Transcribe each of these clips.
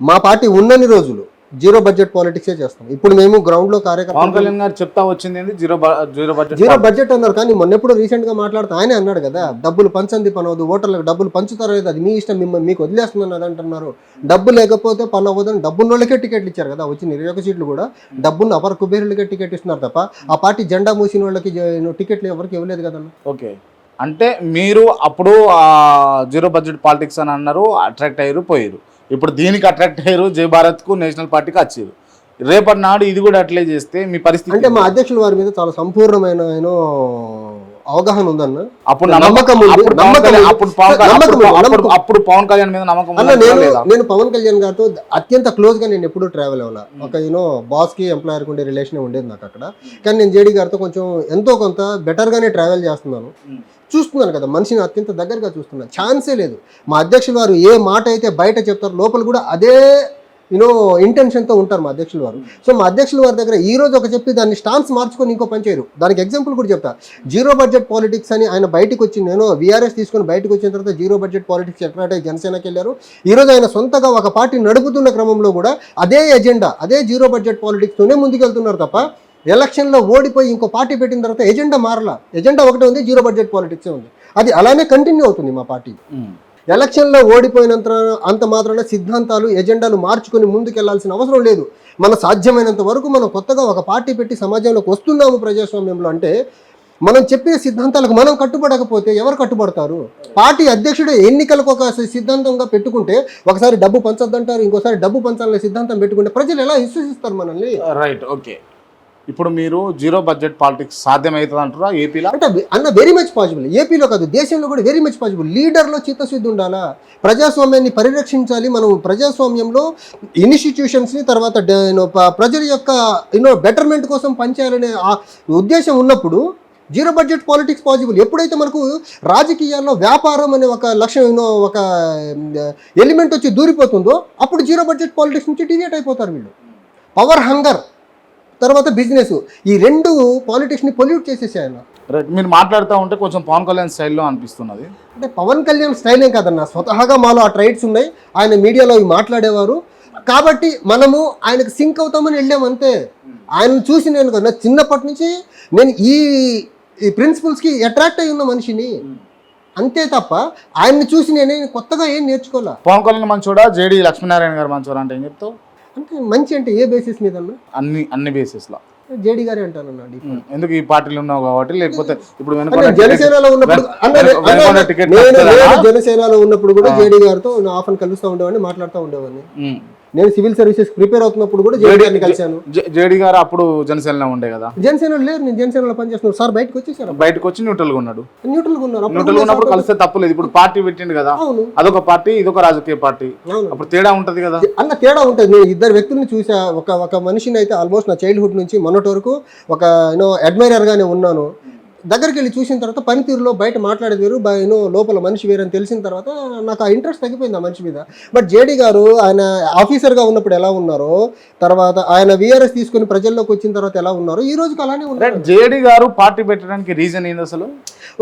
మా పార్టీ ఉన్నన్ని రోజులు జీరో బడ్జెట్ పాలిటిక్సే చేస్తాం. ఇప్పుడు మేము గ్రౌండ్లో గారు చెప్తా వచ్చింది zero zero budget zero budget అన్నారు కానీ మొన్న ఎప్పుడు రీసెంట్గా మాట్లాడుతూ ఆయనే అన్నాడు కదా డబ్బులు పంచంది పనవద్దు ఓటర్లకు డబ్బులు పంచుతారో లేదు అది మీ ఇష్టం మిమ్మల్ని మీకు వదిలేస్తున్నాను అది అంటున్నారు. డబ్బు లేకపోతే పని అవ్వదని డబ్బున్న వాళ్ళకే టికెట్లు ఇచ్చారు కదా వచ్చిన ఇరవై ఒక సీట్లు కూడా డబ్బున్న అపర కుబేరులకే టికెట్ ఇస్తున్నారు తప్ప ఆ పార్టీ జెండా మూసిన వాళ్ళకి టికెట్లు ఎవరికి ఇవ్వలేదు కదన్న ఓకే. అంటే మీరు అప్పుడు ఆ జీరో బడ్జెట్ పాలిటిక్స్ అని అన్నారు అట్రాక్ట్ అయ్యారు పోయారు. ఇప్పుడు దీనికి అట్రాక్ట్ అయ్యారు జై భారత్కు నేషనల్ పార్టీకి వచ్చారు. రేపటి నాడు ఇది కూడా అట్లే చేస్తే మీ పరిస్థితి అంటే మా అధ్యక్షుల వారి మీద చాలా సంపూర్ణమైన అవగాహన ఉందన్న? అప్పుడు నమ్మకం అప్పుడు పవన్ కళ్యాణ్ మీద నమ్మకం అన్న నేను పవన్ కళ్యాణ్ గారితో అత్యంత క్లోజ్గా నేను ఎప్పుడూ ట్రావెల్ అవ్వాల. ఒక యూనో బాస్కి ఎంప్లాయర్కి ఉండే రిలేషన్ ఉండేది నాకు అక్కడ. కానీ నేను జేడీ గారితో కొంచెం ఎంతో కొంత బెటర్ గానే ట్రావెల్ చేస్తున్నాను. చూస్తున్నాను కదా మనిషిని అత్యంత దగ్గరగా చూస్తున్నాను. ఛాన్సే లేదు. మా అధ్యక్షులు వారు ఏ మాట అయితే బయట చెప్తారో లోపల కూడా అదే యూనో ఇంటెన్షన్తో ఉంటారు మా అధ్యక్షులు వారు. సో మా అధ్యక్షుల వారి దగ్గర ఈ రోజు ఒక చెప్పి దాన్ని స్టాన్స్ మార్చుకొని ఇంకో పని చేయరు. దానికి ఎగ్జాంపుల్ కూడా చెప్తా. జీరో బడ్జెట్ పాలిటిక్స్ అని ఆయన బయటకు వచ్చి నేను వీఆర్ఎస్ తీసుకొని బయటకు వచ్చిన తర్వాత జీరో బడ్జెట్ పాలిటిక్స్ ఎట్లాంటి జనసేనకి వెళ్ళారు. ఈరోజు ఆయన సొంతగా ఒక పార్టీ నడుపుతున్న క్రమంలో కూడా అదే ఎజెండా అదే జీరో బడ్జెట్ పాలిటిక్స్తోనే ముందుకెళ్తున్నారు తప్ప ఎలక్షన్లో ఓడిపోయి ఇంకో పార్టీ పెట్టిన తర్వాత ఎజెండా మారలా. ఎజెండా ఒకటే ఉంది జీరో బడ్జెట్ పాలిటిక్సే ఉంది. అది అలానే కంటిన్యూ అవుతుంది మా పార్టీ. ఎలక్షన్లో ఓడిపోయినంత అంత మాత్రాన సిద్ధాంతాలు ఎజెండాలు మార్చుకొని ముందుకెళ్ళాల్సిన అవసరం లేదు. మన సాధ్యమైనంత వరకు మనం కొత్తగా ఒక పార్టీ పెట్టి సమాజంలోకి వస్తున్నాము ప్రజాస్వామ్యంలో అంటే మనం చెప్పే సిద్ధాంతాలకు మనం కట్టుబడకపోతే ఎవరు కట్టుబడతారు? పార్టీ అధ్యక్షుడు ఎన్నికలకు ఒక సిద్ధాంతంగా పెట్టుకుంటే ఒకసారి డబ్బు పంచొద్దంటారు ఇంకోసారి డబ్బు పంచాలనే సిద్ధాంతం పెట్టుకుంటే ప్రజలు ఎలా విశ్వసిస్తారు మనల్ని? Right okay. ఇప్పుడు మీరు జీరో బడ్జెట్ పాలిటిక్స్ సాధ్యమవుతుంది అంటారా ఏపీలో? అంటే అన్న వెరీ మచ్ పాసిబుల్ ఏపీలో కాదు దేశంలో కూడా వెరీ మచ్ పాసిబుల్ లీడర్లో చిత్తశుద్ధి ఉండాలా? ప్రజాస్వామ్యాన్ని పరిరక్షించాలి మనం ప్రజాస్వామ్యంలో ఇన్స్టిట్యూషన్స్ని తర్వాత ప్రజల యొక్క యూనో బెటర్మెంట్ కోసం పనిచేయాలనే ఆ ఉద్దేశం ఉన్నప్పుడు జీరో బడ్జెట్ పాలిటిక్స్ పాసిబుల్ ఎప్పుడైతే మనకు రాజకీయాల్లో వ్యాపారం అనే ఒక లక్ష్యం ఒక ఎలిమెంట్ వచ్చి దూరిపోతుందో అప్పుడు జీరో బడ్జెట్ పాలిటిక్స్ నుంచి డివేట్ అయిపోతారు వీళ్ళు. పవర్ హంగర్ తర్వాత బిజినెస్ ఈ రెండు పాలిటిక్స్ని పొల్యూట్ చేసేసాయి ఆయన రైట్ మీరు మాట్లాడుతూ ఉంటే కొంచెం పవన్ కళ్యాణ్ స్టైల్లో అనిపిస్తున్నది. అంటే పవన్ కళ్యాణ్ స్టైల్ ఏం కాదన్న స్వతహాగా మాలో ఆ ట్రైట్స్ ఉన్నాయి ఆయన మీడియాలో ఇవి మాట్లాడేవారు. కాబట్టి మనము ఆయనకు సింక్ అవుతామని వెళ్ళాం అంతే. ఆయన చూసి నేను కదా చిన్నప్పటి నుంచి నేను ఈ ఈ ప్రిన్సిపల్స్కి అట్రాక్ట్ అయి ఉన్న మనిషిని. అంతే తప్ప ఆయన్ని చూసి నేనే కొత్తగా ఏం నేర్చుకోలే పవన్ కళ్యాణ్ మంచోడా? జేడీ లక్ష్మీనారాయణ గారు మంచోడా అంటే ఏం చెప్తావు? అంటే మంచి అంటే ఏ బేసిస్ మీద అన్న అన్ని అన్ని బేసిస్లో జేడీ గారే అంటానన్నాడు ఎందుకు ఈ పార్టీలు ఉన్నావు కాబట్టి లేకపోతే ఇప్పుడు జనసేనలో ఉన్నప్పుడు జనసేనలో ఉన్నప్పుడు కూడా జేడీ గారితో ఆఫ్ అని కలుస్తూ ఉండేవాడిని మాట్లాడుతూ ఉండేవాడిని. నేను సివిల్ సర్వీసెస్ ప్రిపేర్ అవుతున్నప్పుడు కూడా జేడీ గారిని కలిశాను. జేడీ గారు అప్పుడు జనసేనలో ఉండే కదా? జనసేన లేరు నేను జనసేనలో పనిచేస్తున్నాను సార్ బయటకు వచ్చేసారు బయటకు వచ్చి న్యూట్రల్గా ఉన్నాడు న్యూట్రల్గా ఉన్నారు న్యూట్రల్ ఉన్నప్పుడు కలిస్తే తప్పులేదు ఇప్పుడు పార్టీ పెట్టిండు కదా. అవును. అదొక పార్టీ ఇదొక రాజకీయ పార్టీ. అప్పుడు తేడా ఉంటది కదా? అన్న తేడా ఉంటుంది. నేను ఇద్దరు వ్యక్తుల్ని చూసా. ఒక ఒక మనిషిని అయితే ఆల్మోస్ట్ నా చైల్డ్హుడ్ నుంచి మొన్నటి వరకు ఒక యూనో అడ్మైరర్ గానే ఉన్నాను. దగ్గరికి వెళ్ళి చూసిన తర్వాత పనితీరులో బయట మాట్లాడేది వేరు యూనో లోపల మనిషి వేరు అని తెలిసిన తర్వాత నాకు ఆ ఇంట్రెస్ట్ తగ్గిపోయింది ఆ మనిషి మీద. బట్ జేడీ గారు ఆయన ఆఫీసర్గా ఉన్నప్పుడు ఎలా ఉన్నారో తర్వాత ఆయన విఆర్ఎస్ తీసుకుని ప్రజల్లోకి వచ్చిన తర్వాత ఎలా ఉన్నారో ఈ రోజుకి అలానే ఉన్నారు. జేడీ గారు పార్టీ పెట్టడానికి రీజన్ ఏంది అసలు?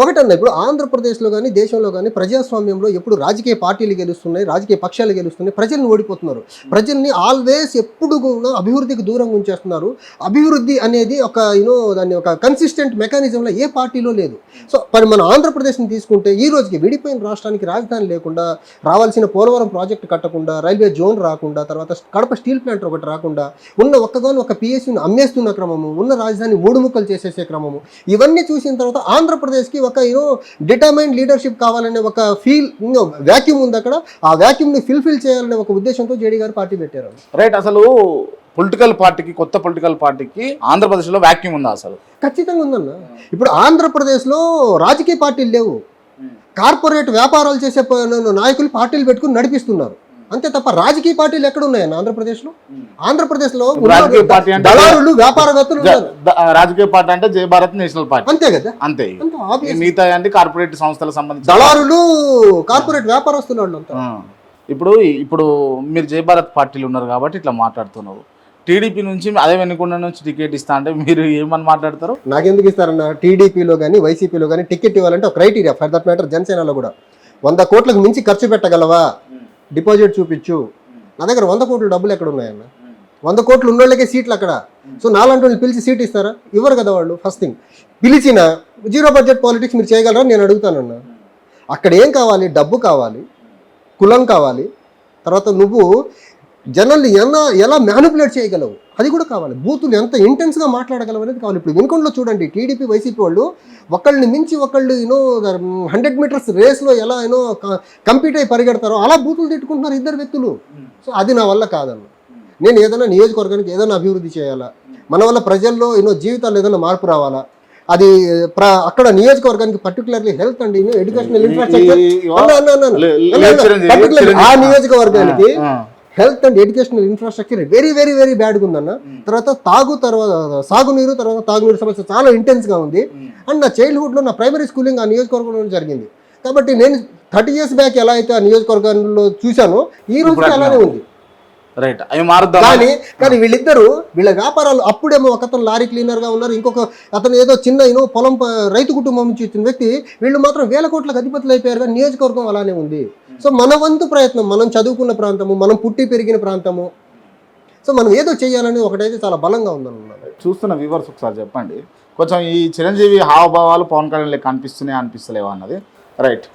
ఒకటన్నా ఇప్పుడు ఆంధ్రప్రదేశ్లో కానీ దేశంలో కానీ ప్రజాస్వామ్యంలో ఎప్పుడు రాజకీయ పార్టీలు గెలుస్తున్నాయి రాజకీయ పక్షాలు గెలుస్తున్నాయి ప్రజల్ని ఓడిపోతున్నారు. ప్రజల్ని ఆల్వేస్ ఎప్పుడు కూడా అభివృద్ధికి దూరంగా ఉంచేస్తున్నారు. అభివృద్ధి అనేది ఒక యూనో దాన్ని ఒక కన్సిస్టెంట్ మెకానిజంలో ఏ పార్టీలో లేదు. సో మరి మన ఆంధ్రప్రదేశ్ని తీసుకుంటే ఈ రోజుకి విడిపోయిన రాష్ట్రానికి రాజధాని లేకుండా రావాల్సిన పోలవరం ప్రాజెక్టు కట్టకుండా రైల్వే జోన్ రాకుండా తర్వాత కడప స్టీల్ ప్లాంట్ ఒకటి రాకుండా ఉన్న ఒక్కగాను ఒక పిఎస్యూని అమ్మేస్తున్న క్రమము ఉన్న రాజధాని మూడు ముక్కలు చేసేసే క్రమము ఇవన్నీ చూసిన తర్వాత ఆంధ్రప్రదేశ్కి ఒక ఏదో డిటర్మైన్ లీడర్షిప్ కావాలనే ఒక ఫీల్ వ్యాక్యూమ్ ఉంది అక్కడ. ఆ వ్యాక్యూమ్ని ఫిల్ఫిల్ చేయాలనే ఒక ఉద్దేశంతో జేడీ గారు పార్టీ పెట్టారు. రైట్ అసలు పొలిటికల్ పార్టీకి కొత్త పొలిటికల్ పార్టీకి ఆంధ్రప్రదేశ్లో వాక్యూమ్ ఉందా అసలు? ఖచ్చితంగా ఉందన్న. ఇప్పుడు ఆంధ్రప్రదేశ్లో రాజకీయ పార్టీలు లేవు. కార్పొరేట్ వ్యాపారాలు చేసే నాయకులు పార్టీలు పెట్టుకుని నడిపిస్తున్నారు. అంతే తప్ప రాజకీయ పార్టీలు ఎక్కడ ఉన్నాయన్న ఆంధ్రప్రదేశ్లో ఆంధ్రప్రదేశ్లో దళారులు వ్యాపారవేత్తలు రాజకీయ పార్టీ అంటే జయ భారత్ నేషనల్ పార్టీ. అంతే కదా? అంతే. మిగతా అంటే కార్పొరేట్ సంస్థలకు సంబంధించి దళారులు కార్పొరేట్ వ్యాపారస్తులు. ఇప్పుడు ఇప్పుడు మీరు జయ భారత్ పార్టీలు ఉన్నారు కాబట్టి ఇట్లా మాట్లాడుతున్నారు. టీడీపీ నుంచి అదే వెనుకొండ నుంచి టికెట్ ఇస్తా అంటే మీరు ఏమని మాట్లాడతారు? నాకెందుకు ఇస్తారన్న? టీడీపీలో కానీ వైసీపీలో కానీ టికెట్ ఇవ్వాలంటే ఒక క్రైటీరియా. ఫర్ దట్ మ్యాటర్ జనసేనలో కూడా. వంద కోట్లకు మించి ఖర్చు పెట్టగలవా? డిపాజిట్ చూపించు. నా దగ్గర వంద కోట్ల డబ్బులు ఎక్కడ ఉన్నాయన్న వంద కోట్లు ఉన్నోళ్ళకే సీట్లు అక్కడ. సో నాలాంటి పిలిచి సీట్ ఇస్తారా? ఇవ్వరు కదా వాళ్ళు ఫస్ట్ థింగ్ పిలిచిన జీరో బడ్జెట్ పాలిటిక్స్ మీరు చేయగలరా నేను అడుగుతానన్నా. అక్కడ ఏం కావాలి? డబ్బు కావాలి కులం కావాలి. తర్వాత నువ్వు జనాల్ని ఎలా ఎలా మ్యానిపులేట్ చేయగలవు? అది కూడా కావాలి. బూతులు ఎంత ఇంటెన్స్గా మాట్లాడగలవు అనేది కావాలి. ఇప్పుడు వినుకొండలో చూడండి టీడీపీ వైసీపీ వాళ్ళు ఒకళ్ళని మించి ఒకళ్ళు యూనో హండ్రెడ్ మీటర్స్ రేస్లో ఎలా యూనో కంపీట్ అయి పరిగెడతారో అలా బూతులు తిట్టుకుంటున్నారు ఇద్దరు వ్యక్తులు. సో అది నా వల్ల కాదన్న. నేను ఏదైనా నియోజకవర్గానికి ఏదైనా అభివృద్ధి చేయాలా? మన వల్ల ప్రజల్లో ఎన్నో జీవితాల్లో ఏదైనా మార్పు రావాలా? అది అక్కడ నియోజకవర్గానికి particularly health and educational infrastructure ఆ. నియోజకవర్గానికి health and educational infrastructure very very very బ్యాడ్గా ఉందన్న. తర్వాత తాగు తర్వాత సాగునీరు తర్వాత తాగునీరు సమస్య చాలా ఇంటెన్స్గా ఉంది. అండ్ నా చైల్డ్హుడ్లో నా ప్రైమరీ స్కూలింగ్ ఆ నియోజకవర్గంలో జరిగింది. కాబట్టి నేను థర్టీ ఇయర్స్ బ్యాక్ ఎలా అయితే ఆ నియోజకవర్గంలో చూశానో ఈ రోజు అలానే ఉంది. రైట్ అవి మారుద్దాం. కానీ కానీ వీళ్ళిద్దరూ వీళ్ళ వ్యాపారాలు అప్పుడేమో ఒక అతను లారీ క్లీనర్గా ఉన్నారు ఇంకొక అతను ఏదో చిన్న ఏదో పొలం రైతు కుటుంబం నుంచి వచ్చిన వ్యక్తి వీళ్ళు మాత్రం వేల కోట్లకు అధిపతులు అయిపోయారు కానీ నియోజకవర్గం అలానే ఉంది. సో మన వంతు ప్రయత్నం మనం చదువుకున్న ప్రాంతము మనం పుట్టి పెరిగిన ప్రాంతము. సో మనం ఏదో చేయాలని ఒకటైతే చాలా బలంగా ఉందన్నమాట చూస్తున్న వ్యూవర్స్ ఒకసారి చెప్పండి. కొంచెం ఈ చిరంజీవి హావభావాలు పవన్ కళ్యాణ్ లెక్క అనిపిస్తున్నాయి అనిపిస్తలేవా అన్నది? రైట్